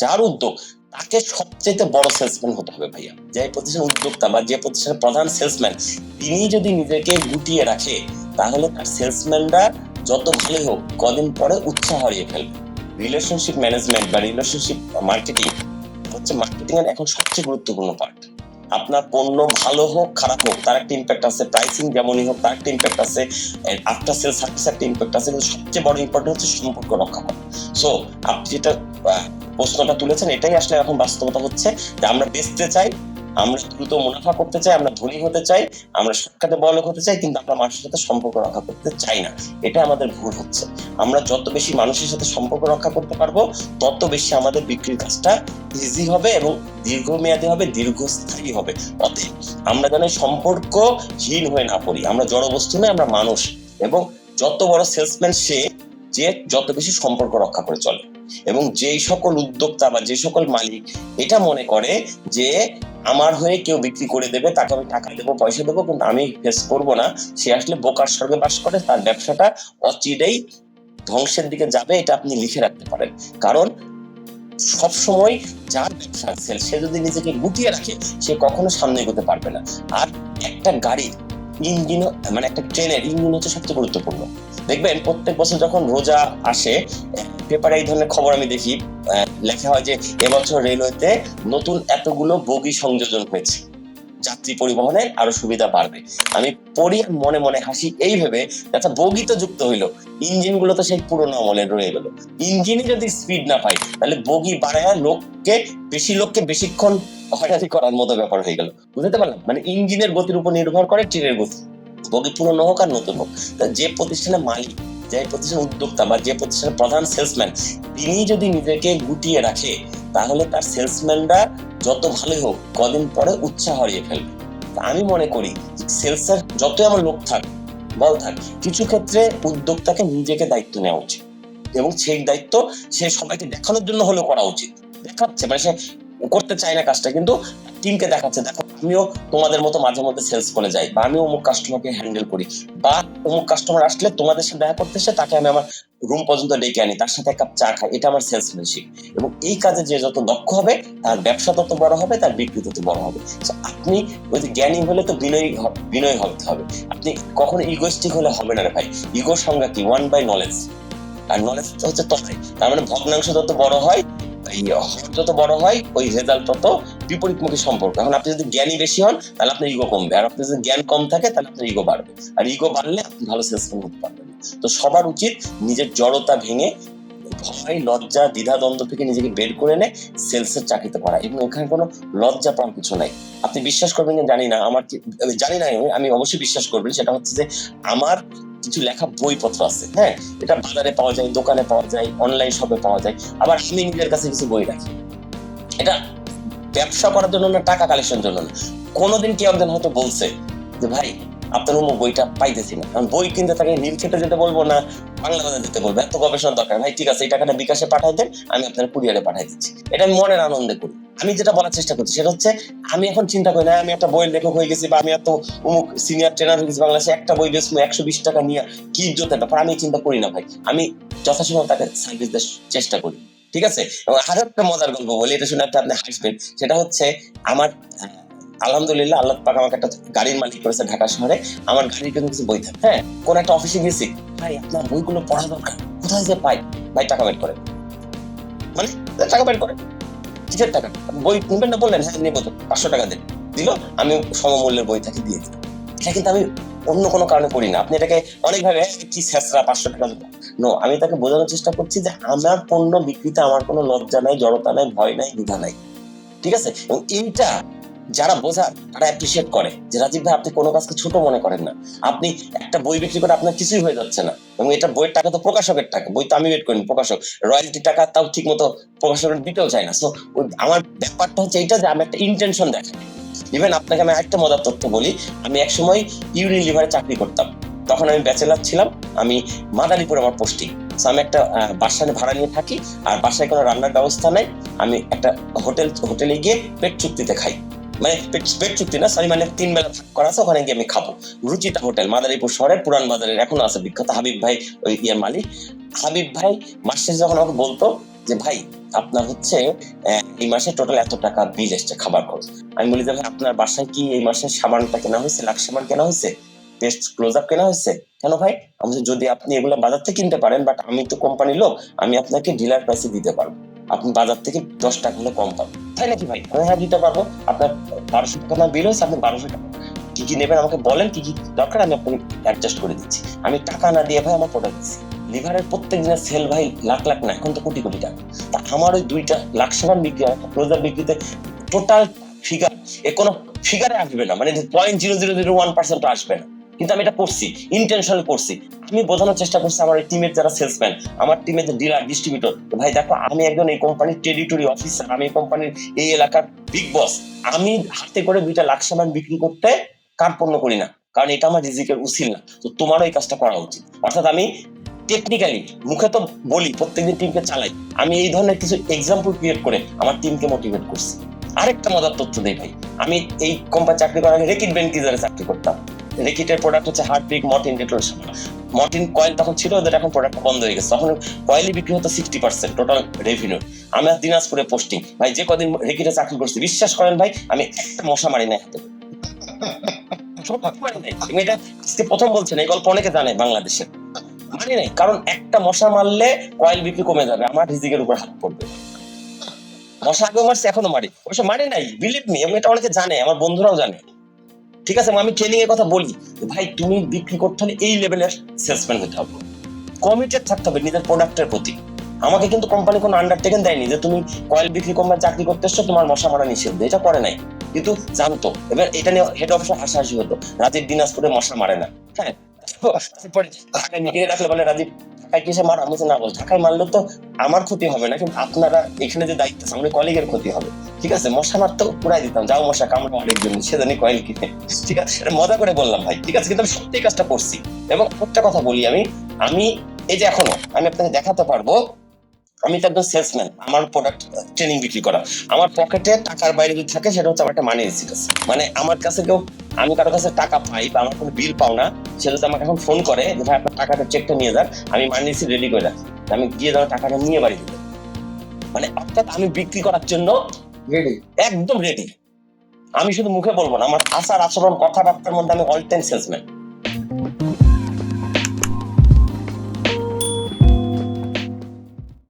যার উদ্যোগ, তাকে সবচেয়ে বড় সেলসম্যান হতে হবে ভাইয়া। যে প্রতিষ্ঠান উদ্যোক্তা বা যে প্রতিষ্ঠানের প্রধান সেলসম্যান তিনি যদি নিজেকে গুটিয়ে রাখে, তাহলে তার সেলসম্যানরা যত ভালোই হোক, কদিন পরে উৎসাহ হারিয়ে ফেলবে। রিলেশনশিপ ম্যানেজমেন্ট বা রিলেশনশিপ মার্কেটিং হচ্ছে মার্কেটিং এর এখন সবচেয়ে গুরুত্বপূর্ণ পার্ট আপনার পণ্য ভালো হোক, খারাপ হোক, তার একটা ইম্প্যাক্ট আছে। প্রাইসিং যেমনই হোক, তার একটা ইম্প্যাক্ট আছে। আফটার সেল সার্ভিস একটা ইম্প্যাক্ট আছে। সবচেয়ে বড় ইম্পর্টেন্ট হচ্ছে সম্পর্ক রক্ষা করা। সো আপনি যেটা প্রশ্নটা তুলেছেন, এটাই আসলে এখন বাস্তবতা হচ্ছে যে আমরা বেচতে চাই, আমরা দ্রুত মুনাফা করতে চাই, আমরা ধনী হতে চাই, আমরা সাক্ষাতে বড়লোক হতে চাই, কিন্তু আমরা মানুষের সাথে সম্পর্ক রক্ষা করতে চাই না। এটা আমাদের ভুল হচ্ছে। আমরা যত বেশি মানুষের সাথে সম্পর্ক রক্ষা করতে পারব, তত বেশি আমাদের বিক্রির কাজটা ইজি হবে এবং দীর্ঘমেয়াদী হবে, দীর্ঘস্থায়ী হবে। অতএব আমরা যেন সম্পর্কহীন হয়ে না পড়ি, আমরা জড়বস্তু নয়, আমরা মানুষ। এবং যত বড় সেলসম্যান সে যে যত বেশি সম্পর্ক রক্ষা করে চলে। এবং যেই সকল উদ্যোক্তা বা যে সকল মালিক এটা মনে করে যে আমার হয়ে কেউ বিক্রি করে দেবে, তাকে আমি টাকা দেবো, পয়সা দেবো, কিন্তু আমি ফেস করব না। সে আসলে বোকার স্বর্গে বাস করে, তার ব্যবসাটা অচিরেই ধ্বংসের দিকে যাবে, এটা আপনি লিখে রাখতে পারেন। কারণ সব সময় যার ব্যবসা সেল সে যদি নিজেকে গুটিয়ে রাখে, সে কখনো সামনে এগোতে পারবে না। আর একটা গাড়ির ইঞ্জিন মানে একটা ট্রেনের ইঞ্জিন হচ্ছে সবচেয়ে গুরুত্বপূর্ণ। দেখবেন প্রত্যেক বছর যখন রোজা আসে, পেপারে এই ধরনের খবর আমি দেখি লেখা হয় যে এবছর রেলওয়েতে নতুন এতগুলো বগি সংযোজন হয়েছে। যাত্রী পরিবহনের আরও সুবিধা বাড়বে। আমি পড়ি মনে মনে হাসি এই ভেবে আচ্ছা বগি তো যুক্ত হইল ইঞ্জিনগুলো তো সেই পুরোনো আমলের রয়ে গেল। ইঞ্জিনই যদি স্পিড না পায়, তাহলে বগি বাড়ায় লোককে, বেশি লোককে বেশিক্ষণ হয়রানি করার মতো ব্যাপার হয়ে গেল। বুঝতে পারলাম? মানে ইঞ্জিনের গতির উপর নির্ভর করে ট্রেনের গতি। বগি পুরনো হোক আর নতুন হোক যে প্রতিষ্ঠানের মালিক যে প্রতিষ্ঠানের উদ্যোক্তা বা যে প্রতিষ্ঠানের প্রধান সেলসম্যান তিনি যদি নিজেকে গুটিয়ে রাখে, তাহলে তার সেলসম্যানরা যত ভালোই হোক, কদিন পরে উৎসাহ হারিয়ে ফেলবে। আমি মনে করি সেলসের যতই আমার লোক থাক বল থাক, কিছু ক্ষেত্রে উদ্যোক্তাকে নিজেকে দায়িত্ব নেওয়া উচিত। এবং সেই দায়িত্ব সে সবাইকে দেখানোর জন্য হলেও করা উচিত। দেখাচ্ছে মানে সে করতে চাই না কাজটা, কিন্তু টিমকে দেখাচ্ছে, দেখো, আমিও তোমাদের মতো মাঝে মধ্যে সেলস করে যাই বা আমি অমুক কাস্টমারকে হ্যান্ডেল করি বা অমুক কাস্টমার আসলে তোমাদের সাথে দেখা করতে এসে তাকে আমি আমার রুম পর্যন্ত ডেকে আনি, তার সাথে এক কাপ চা খাই। এটা আমার সেলসম্যানশিপ এবং এই কাজে যে যত দক্ষ হবে, তার ব্যবসা তত বড় হবে, তার বিক্রি তত বড় হবে। আপনি ওই যে জ্ঞানী হলে তো বিনয়ী বিনয়ী হতে হবে। আপনি কখনো ইগোস্টিক হলে হবে না রে ভাই। ইগোর সংজ্ঞা কি? ওয়ান বাই নলেজ আর নলেজ হচ্ছে তথাই তার মানে ভগ্নাংশ যত বড় হয় যত বড় হয়, ওই রেজাল্ট তত বিপরীতমুখী সম্পর্ক। এখন আপনি যদি জ্ঞানী বেশি হন, তাহলে আপনার ইগো কমবে। আর আপনার যদি জ্ঞান কম থাকে, তাহলে আপনার ইগো বাড়বে। আর ইগো বাড়লে আপনি ভালো সেলসম্যান হতে পারবেন। তো সবার উচিত নিজের জড়তা ভেঙে, ভয়, লজ্জা, দ্বিধাদ্বন্দ্ব থেকে নিজেকে বের করে এনে সেলসের চাকরিতে করা এবং এখানে কোনো লজ্জা পাওয়ার কিছু নাই। আপনি বিশ্বাস করবেন জানি না। আমার জানি না আমি অবশ্যই বিশ্বাস করবেন। সেটা হচ্ছে যে আমার কিছু লেখা বইপত্র আছে হ্যাঁ? এটা বাজারে পাওয়া যায়, দোকানে পাওয়া যায় অনলাইন শপে পাওয়া যায়। আবার আমি নিজের কাছে কিছু বই রাখি। এটা ব্যবসা করার জন্য না, টাকা কালেকশন জন্য না। কোনোদিন কেউ একজন হয়তো বলছে যে, ভাই, আপনার অমুক বইটা পাইতেছি না। কারণ বই কিনতে তাকে নীল খেতে যেতে বলব না বাংলা বাজার যেতে বলব। এত গবেষণার দরকার। ভাই, ঠিক আছে, এই টাকাটা বিকাশে পাঠাই দেন, আমি আপনার কুরিয়ারে পাঠাই দিচ্ছি। এটা আমি মনের আনন্দে করি। আমি যেটা বলার চেষ্টা করছি সেটা হচ্ছে, আমি এখন চিন্তা করি না, আমি একটা বইয়ের লেখক হয়ে গেছি বা আমি এত অমুক সিনিয়র ট্রেনার হয়ে গেছি বাংলাদেশে, একটা বই বেচবো, একশো বিশ টাকা নিয়ে কি ইজ্জতের ব্যাপার? আমি চিন্তা করি না ভাই। আমি যথাসময় তাকে সার্ভিস দেওয়ার চেষ্টা করি, ঠিক আছে? এবং আরও একটা মজার গল্প বলি, এটা শুনে আপনি হাসবেন, সেটা হচ্ছে আমার আলহামদুলিল্লাহ আল্লাহ পাক আমাকে একটা গাড়ির মালিক করেছে ঢাকা শহরে। আমার গাড়ির কিন্তু কিছু বই থাকে। হ্যাঁ কোন একটা অফিসে গেছি, ভাই আপনার বইগুলো পড়া দরকার, কোথায় যে পাই? ভাই টাকা বের করে। মানে টাকা বের করে। কিসের টাকা। বই কিনবেন না বললেন হ্যাঁ নেব তো পাঁচশো টাকা দেন। দিল আমি সমমূল্যের বই তাকে দিয়ে দিই এটা কিন্তু আমি অন্য কোনো কারণে করি না। আপনি এটাকে অনেকভাবে "এ, কি স্যাঁচরা পাঁচশো টাকা নো আমি তাকে বোঝানোর চেষ্টা করছি যে আমার পণ্য বিক্রিতে আমার কোনো লজ্জা নাই জড়তা নাই ভয় নাই দ্বিধা নাই। ঠিক আছে? এবং এইটা যারা বোঝার তারা অ্যাপ্রিসিয়েট করে যে রাজীব ভাই আপনি কোনো কাজকে ছোট মনে করেন না। আপনি একটা বই বিক্রি করে আপনার কিছুই হয়ে যাচ্ছে না। এবং এটা বইয়ের টাকা তো প্রকাশকের টাকা বই তো আমি ওয়েট করি প্রকাশক। রয়্যালটি টাকা তাও ঠিক মতো প্রকাশকের দিতেও চায় না। সো আমার ব্যাপারটা হচ্ছে এইটা যে আমি একটা ইন্টেনশন দেখাই। ইভেন আপনাকে আমি একটা মজার তথ্য বলি আমি একসময় ইউনিলিভারে চাকরি করতাম। তখন আমি ব্যাচেলার ছিলাম আমি মাদারীপুর আমার পোস্টিং So, আমি একটা আহ, বাসা ভাড়া নিয়ে থাকি আর বাসায় কোনো রান্নার ব্যবস্থা নাই। আমি একটা হোটেল হোটেলে গিয়ে পেট চুক্তিতে খাই। মানে পেট চুক্তি না সরি মানে তিন বেলা করা আছে, ওখানে গিয়ে আমি খাব। রুচিতা হোটেল, মাদারীপুর শহরের পুরান বাজারের, এখনও আছে বিখ্যাত হাবিব ভাই, ওই ইয়ের মালিক। হাবিব ভাই, মাস যখন আমাকে বলতো যে, ভাই, আপনার হচ্ছে এই মাসে টোটাল এত টাকা বিল এসছে খাবার খরচ। আমি বলি যে, ভাই, আপনার বাসায় কি এই মাসে সাবানটা কেনা হয়েছে? লাখ সাবান কেনা হয়েছে? পেস্ট ক্লোজ আপ কেনা হয়েছে? কেন ভাই? আমি যদি আপনি এগুলো বাজার থেকে কিনতে পারেন বাট আমি তো কোম্পানির লোক, আমি আপনাকে ডিলার প্রাইসে দিতে পারব। আপনি বাজার থেকে দশ টাকা হলে কম পাবেন। তাই নাকি ভাই? আমি হ্যাঁ দিতে পারব। আপনার বারোশো টাকা বিল হয়েছে, আপনি বারোশো টাকা। কি কি নেবেন আমাকে বলেন, কি কি দরকার, আমি আপনাকে অ্যাডজাস্ট করে দিচ্ছি। আমি টাকা না দিয়ে ভাই আমার প্রোডাক্ট দিচ্ছি। লিভারের প্রত্যেক দিনের সেল ভাই লাখ লাখ না, এখন তো কোটি কোটি টাকা। তা আমার ওই দুইটা লাখ সাবান বিক্রি হয় ক্লোজার বিক্রিতে টোটাল ফিগার এ কোনো ফিগারে আসবে না। মানে point zero zero zero one percent আসবে না। কিন্তু আমি এটা করছি ইন্টেনশনাল করছি। আমি বোঝানোর চেষ্টা করছি আমার টিমের যারা সেলসম্যান আমার টিমের যে ডিলার ডিস্ট্রিবিউটর ভাই দেখো, আমি একজন এই কোম্পানির টেরিটরি অফিসার আমি এই কোম্পানির এই এলাকার বিগ বস আমি হাতে করে দুইটা লাখ সামান বিক্রি করতে কার্পণ্য করি না, কারণ এটা আমার রিজিকের উচিত না। তো তোমারও এই কাজটা করা উচিত। অর্থাৎ আমি টেকনিক্যালি মুখে তো বলি, প্রত্যেকদিন টিমকে চালাই, আমি এই ধরনের কিছু এক্সাম্পল ক্রিয়েট করে আমার টিমকে মোটিভেট করছি। আরেকটা মজার তথ্য দেই ভাই, আমি এই কোম্পানি চাকরি করার আগে রেকিট ব্যাংকিজারে চাকরি করতাম। রেকিটের প্রোডাক্ট হচ্ছে হার্টবিক মর্টিন ডেক্লোরেশন মর্টিন কয়েল তখন ছিল ওদের এখন প্রোডাক্টটা বন্ধ হয়ে গেছে। তখন কয়েলই বিক্রি হতো সিক্সটি পার্সেন্ট টোটাল রেভিনিউ আমি দিনাজপুরে পোস্টিং ভাই, যে কদিন রেকিটে চাকরি করছি, বিশ্বাস করেন ভাই, আমি একটা মশা মারি না হাতে। এটা প্রথম বলছেন এই গল্প অনেকে জানে বাংলাদেশে। মানি নাই। কারণ একটা মশা মারলে কয়েল বিক্রি কমে যাবে, আমার রিজিকের উপর হাত পড়বে। মশা আগেও মারছে, এখনও মারি। অবশ্য মারি নাই বিলিভ মি এবং এটা অনেকে জানে, আমার বন্ধুরাও জানে। ঠিক আছে আমি ট্রেনিং এর কথা বলি ভাই তুমি বিক্রি করতে হলে এই লেভেলের সেলসম্যান হতে হবে। কমিটেড থাকতে হবে নিজের প্রোডাক্টের প্রতি। আমাকে কিন্তু কোম্পানি কোনো আন্ডারটেকেন দেয়নি যে তুমি কয়েল বিক্রি কোম্পানি চাকরি করতে এসছো তোমার মশা মারা নিষেধ। এটা করে নাই। কিন্তু জানতো। এবার এটা নিয়ে হেড অফিসে হাসাহাসি হতো। রাজীব দিনাজপুরে মশা মারে না। হ্যাঁ? তারপরে রাখলে বলে রাজীব না বল ঢাকায় মারলে তো আমার ক্ষতি হবে না, কিন্তু আপনারা এখানে যে দায়িত্ব আছে আমাদের কলিগের ক্ষতি হবে। ঠিক আছে, মশা মারতেও পুরাই দিতাম। যাও মশা, কামড়ে সে জানি কয়েল কিনে। ঠিক আছে সেটা মজা করে বললাম ভাই। ঠিক আছে, কিন্তু আমি সত্যি কাজটা করছি। এবং একটা কথা বলি আমি আমি এই যে এখনও, আমি আপনাকে দেখাতে পারব আমি তো একজন সেলসম্যান আমার প্রোডাক্ট ট্রেনিং বিক্রি করা। আমার পকেটে টাকার বাইরে যদি থাকে সেটা হচ্ছে আমার একটা মানি আছে। মানে আমার কাছে কেউ আমি কারও কাছে টাকা পাই বা আমার কোনো বিল পাও না সে যদি আমাকে এখন ফোন করে যে ভাই আপনার টাকাটা চেকটা নিয়ে যান আমি মানি রিসিট রেডি করে রাখি আমি গিয়ে ধরো টাকাটা নিয়ে বাড়ি দিতে মানে অর্থাৎ আমি বিক্রি করার জন্য রেডি একদম রেডি আমি শুধু মুখে বলব না আমার আচার আচরণ কথাবার্তার মধ্যে আমি অল টাইম সেলসম্যান